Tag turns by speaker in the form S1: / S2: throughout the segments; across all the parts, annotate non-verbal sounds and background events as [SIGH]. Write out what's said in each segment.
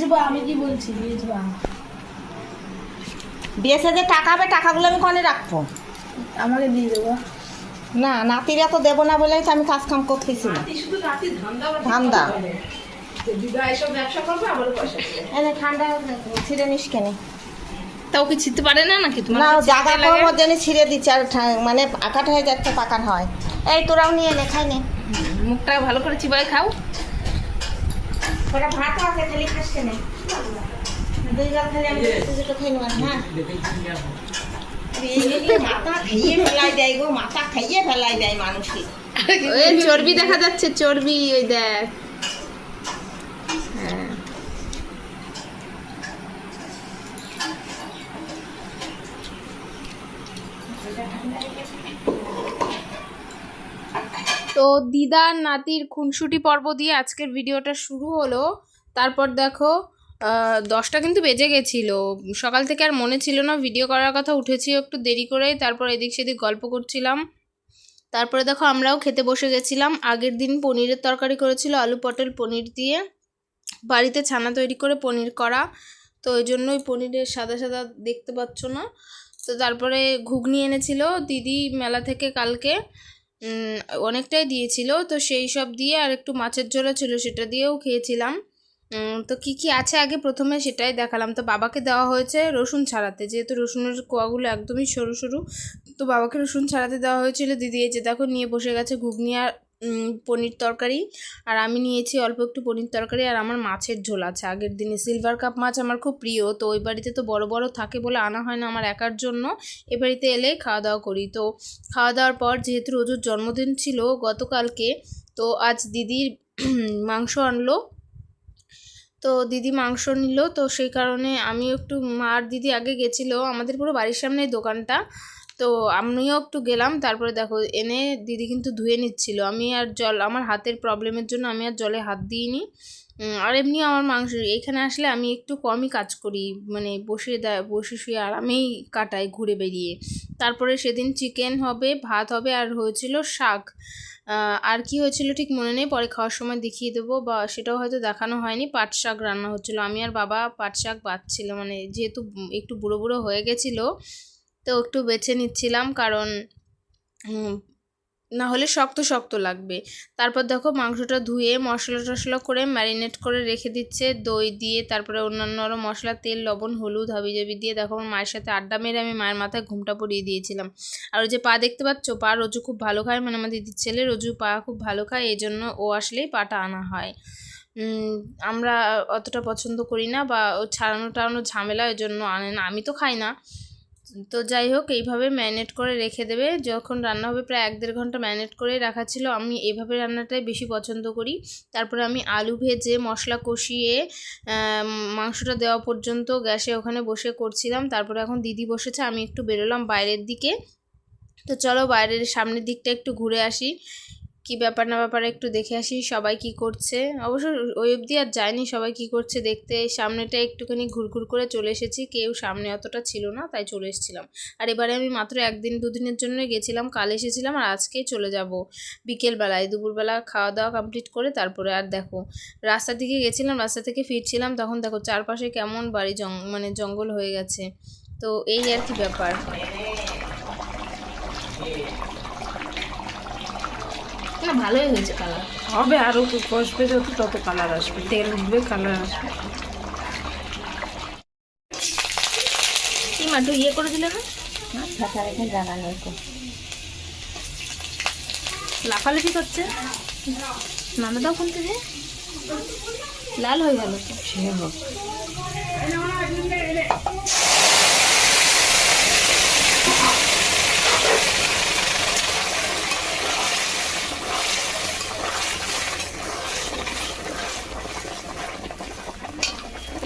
S1: আমি কি বলছি?
S2: সাজে টাকা হবে টাকাগুলো আমি কনে রাখব?
S1: আমাকে দিয়ে দেবো।
S2: না নাতিরা তো দেবো না বলেই তো আমি কাজ কাম করতেছি না।
S1: ধান্দা
S2: ধান্দা
S1: দিদা এসব ব্যবসা করবে আবার পয়সা
S2: এনে ঠান্ডা ছিঁড়ে নিস কেন?
S3: তাও কি পারে না নাকি? তোমার
S2: না জায়গা জন্য ছিঁড়ে দিচ্ছে আর ঠা- মানে আকাট হয়ে যাচ্ছে পাকার হয়। এই তোরাও নিয়ে নে খাই নে।
S3: মুখটা ভালো করে চিবাই খাও।
S2: ওটা ভাত আছে খালি খাস কেনে দুই গাল খালি আমি দুটো দুটো খেয়ে নেবেন হ্যাঁ এই মাথা খাইয়ে ফেলাই দেয় গো মাথা খাইয়ে ফেলাই দেয় মানুষকে
S3: ওই চর্বি দেখা যাচ্ছে চর্বি ওই দেখ। হ্যাঁ। তো দিদার নাতির খুনসুটি পর্ব দিয়ে আজকের ভিডিওটা শুরু হলো। তারপর দেখো দশটা কিন্তু বেজে গেছিল। সকাল থেকে আর মনে ছিল না, ভিডিও করার কথা উঠেছি একটু দেরি করেই। তারপর এদিক সেদিক গল্প করছিলাম। তারপরে দেখো, আমরাও খেতে বসে গেছিলাম। আগের দিন পনিরের তরকারি করেছিল আলু পটল পনির দিয়ে। বাড়িতে ছানা তৈরি করে পনির করা। তো ওই জন্যই পনিরের সাদা সাদা দেখতে পাচ্ছ না। তো তারপরে ঘুগনি এনেছিল দিদি মেলা থেকে কালকে। অনেকটাই দিয়েছিল। তো সেই সব দিয়ে আর একটু মাছের ঝোলা ছিল, সেটা দিয়েও খেয়েছিলাম। তো কি কি আছে আগে প্রথমে সেটাই দেখালাম। তো বাবাকে দেওয়া হয়েছে রসুন ছাড়াতে। যেহেতু রসুনের কোয়াগুলো একদমই সরু সরু, তো বাবাকে রসুন ছাড়াতে দেওয়া হয়েছিল। দিদি এই যে দেখো নিয়ে বসে গেছে ঘুগনি আর পনির তরকারি। আর আমি নিয়েছি অল্প একটু পনির তরকারি আর আমার মাছের ঝোল আছে। আগের দিনে সিলভার কাপ মাছ আমার খুব প্রিয়, তো ওই বাড়িতে তো বড় বড় থাকে বলে আনা হয় না আমার একার জন্য। এ বাড়িতে এলে খাওয়া দাওয়া করি। তো খাওয়া দাওয়ার পর যেহেতু রোজুর জন্মদিন ছিল গতকালকে, তো আজ দিদির [CLEARS THROAT] মাংস আনলো। তো দিদি মাংস নিল, তো সেই কারণে আমিও একটু, মা আর দিদি আগে গেছিল আমাদের পুরো বাড়ির সামনে দোকানটা। তো আমিও একটু গেলাম, তারপরে দেখো এনে দিদি কিন্তু ধুয়ে নিচ্ছিল। আমি আর জল, আমার হাতের প্রবলেমের জন্য আমি আর জলে হাত দিইনি। আর এমনি আমার মাংস, এখানে আসলে আমি একটু কমই কাজ করি মানে বসে বসে শুয়ে আরামেই কাটাই ঘুরে বেরিয়ে। তারপরে সেদিন চিকেন হবে, ভাত হবে আর হয়েছিল শাক। আর কি হয়েছিল ঠিক মনে নেই, পরে খাওয়ার সময় দেখিয়ে দেবো বা সেটাও হয়তো দেখানো হয়নি। পাট শাক রান্না হচ্ছিল। আমি আর বাবা পাট শাক বাচ্ছিল মানে যেহেতু একটু বুড়ো বুড়ো হয়ে গেছিল তো একটু বেছে নিচ্ছিলাম কারণ না হলে শক্ত শক্ত লাগবে। তারপর দেখো মাংসটা ধুয়ে মশলা টশলা করে ম্যারিনেট করে রেখে দিচ্ছে, দই দিয়ে, তারপরে অন্যান্য আরও মশলা, তেল, লবণ, হলুদ, হাবিজাবি দিয়ে দেখো আমার মায়ের সাথে আড্ডা মেরে আমি মায়ের মাথায় ঘুমটা পরিয়ে দিয়েছিলাম। আর ওই যে পা দেখতে পাচ্ছ, পা রোজু খুব ভালো খায় মানে আমার দিদির ছেলে রোজু পা খুব ভালো খায় এই জন্য ও আসলেই পাটা আনা হয়। আমরা অতটা পছন্দ করি না বা ও ছাড়ানো টাড়ানো ঝামেলা ওই জন্য আনে না, আমি তো খাই না। তো যাই হোক, এইভাবে ম্যারিনেট করে রেখে দেবে। যখন রান্না হবে প্রায় এক দেড় ঘণ্টা ম্যারিনেট করে রাখা ছিল, আমি এইভাবে রান্নাটাই বেশি পছন্দ করি। তারপরে আমি আলু ভেজে, মশলা কষিয়ে মাংসটা দেওয়া পর্যন্ত গ্যাসে ওখানে বসে করছিলাম। তারপরে এখন দিদি বসেছে, আমি একটু বেরোলাম বাইরের দিকে। তো চলো বাইরের সামনের দিকটা একটু ঘুরে আসি। কি ব্যাপার না ব্যাপারে একটু দেখে আসি সবাই কি করছে। অবশ্য ওই অবধি আর যায়নি সবাই কি করছে দেখতে। সামনেটা একটুখানি ঘুরঘুর করে চলে এসেছি। কেউ সামনে অতটা ছিল না, তাই চলে এসেছিলাম। আর এবারে আমি মাত্র একদিন দুদিনের জন্য গেছিলাম, কাল এসেছিলাম আর আজকেই চলে যাব বিকেলবেলায়। দুপুরবেলা খাওয়া দাওয়া কমপ্লিট করে তারপরে আর দেখো রাস্তা দিকে গেছিলাম, রাস্তা থেকে ফিরছিলাম, তখন দেখো চারপাশে কেমন বাড়ি জং মানে জঙ্গল হয়ে গেছে। তো এই আর কি ব্যাপার। না ভালোই হয়েছে কালার
S1: হবে আরও কষবে যত তত কালার আসবে তেল উঠবে কালার আসবে।
S3: কি মাটু ইয়ে করে দিলে না?
S2: রেখে জানা নেই তো
S3: লাফালাফি করছে? নানা দাও কোন থেকে? লাল হয়ে গেল।
S2: সে হোক।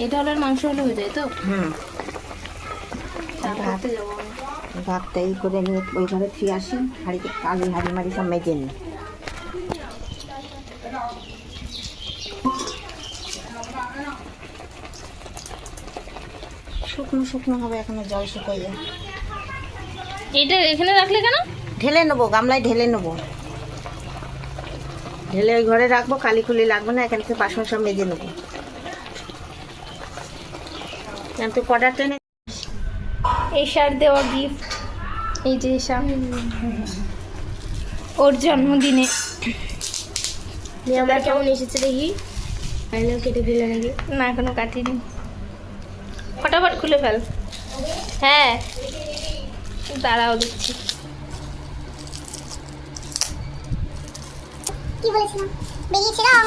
S3: এটা হলে মাংস হলে হয়ে যায় তো?
S2: হুম।
S3: হাতে যাব
S2: ভাতটা এই করে নিয়ে ওই ঘরে ফিরে আসি হাড়িতে কালি হাড়ি মারি সব মেজে নিই। শুকনো শুকনো হবে এখনও জল শুকাইয়ে
S3: এটা এখানে রাখলে কেন?
S2: ঢেলে নেব গামলায় ঢেলে নেব। ঢেলে ওই ঘরে রাখব কালি খুলি লাগবে না এখান থেকে বাসন সব মেজে নেব। তুই কটা ট্রেনে
S3: এশার দেওয়া গিফট এই যে এশা। ওর জন্মদিনে।
S2: আমরা কেমন এসেছে দেখি? ফাইনাল কেটে দিলে নাকি?
S3: না এখনও কাটিনি। ফটাফট খুলে ফেল। হ্যাঁ। দাঁড়াও দিচ্ছি
S4: কি বলেছিলাম? বেরিয়েছিলাম।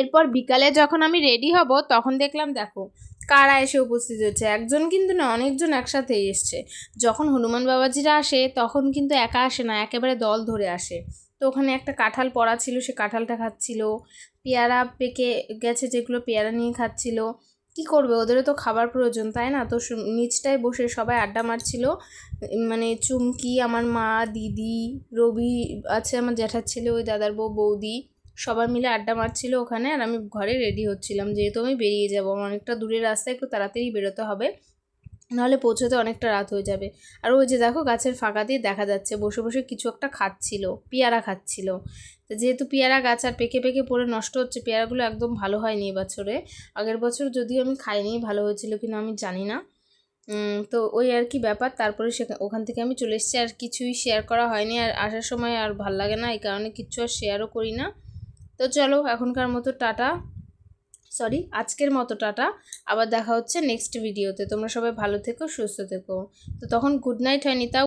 S3: এরপর বিকালে যখন আমি রেডি হব, তখন দেখলাম, দেখো, কারা এসে উপস্থিত হচ্ছে একজন কিন্তু না, অনেকজন একসাথেই এসছে। যখন হনুমান বাবাজিরা আসে, তখন কিন্তু একা আসে না, একেবারে দল ধরে আসে। তো ওখানে একটা কাঁঠাল পড়া ছিল, সে কাঁঠালটা খাচ্ছিল। পেয়ারা পেকে গেছে, যেগুলো পেয়ারা নিয়ে খাচ্ছিল। কি করবে? ওদেরও তো খাবার প্রয়োজন, তাই না? তো নিচটায় বসে সবাই আড্ডা মারছিল। মানে চুমকি, আমার মা, দিদি, রবি আছে আমার জ্যাঠার ছেলে, ওই দাদার বউ, বৌদি, সবাই মিলে আড্ডা মারছিল ওখানে। আর আমি ঘরে রেডি হচ্ছিলাম, যেহেতু আমি বেরিয়ে যাব। আমার অনেকটা দূরের রাস্তায় একটু তাড়াতাড়ি বেরোতে হবে। নাহলে পৌঁছতে অনেকটা রাত হয়ে যাবে। আর ওই যে দেখো গাছের ফাঁকা দিয়ে দেখা যাচ্ছে, বসে বসে কিছু একটা খাচ্ছিল, পেয়ারা খাচ্ছিল। তো যেহেতু পেয়ারা গাছ আর পেকে পেকে পড়ে নষ্ট হচ্ছে, পেয়ারাগুলো একদম ভালো হয়নি এ বছরে। আগের বছর যদিও আমি খাইনি, ভালো হয়েছিল কিনা আমি জানি না। তো ওই আর কি ব্যাপার, তারপরে সেখান ওখান থেকে আমি চলে এসেছি আর কিছুই শেয়ার করা হয়নি। আর আসার সময় আর ভালো লাগে না, এই কারণে কিচ্ছু আর শেয়ারও করি না। তো চলো, এখনকার মতো টাটা। সরি আজকের মতো টাটা। আবার দেখা হচ্ছে নেক্সট ভিডিওতে তোমরা সবাই ভালো থেকো, সুস্থ থেকো। তো তখন গুড নাইট হয়নি, তাও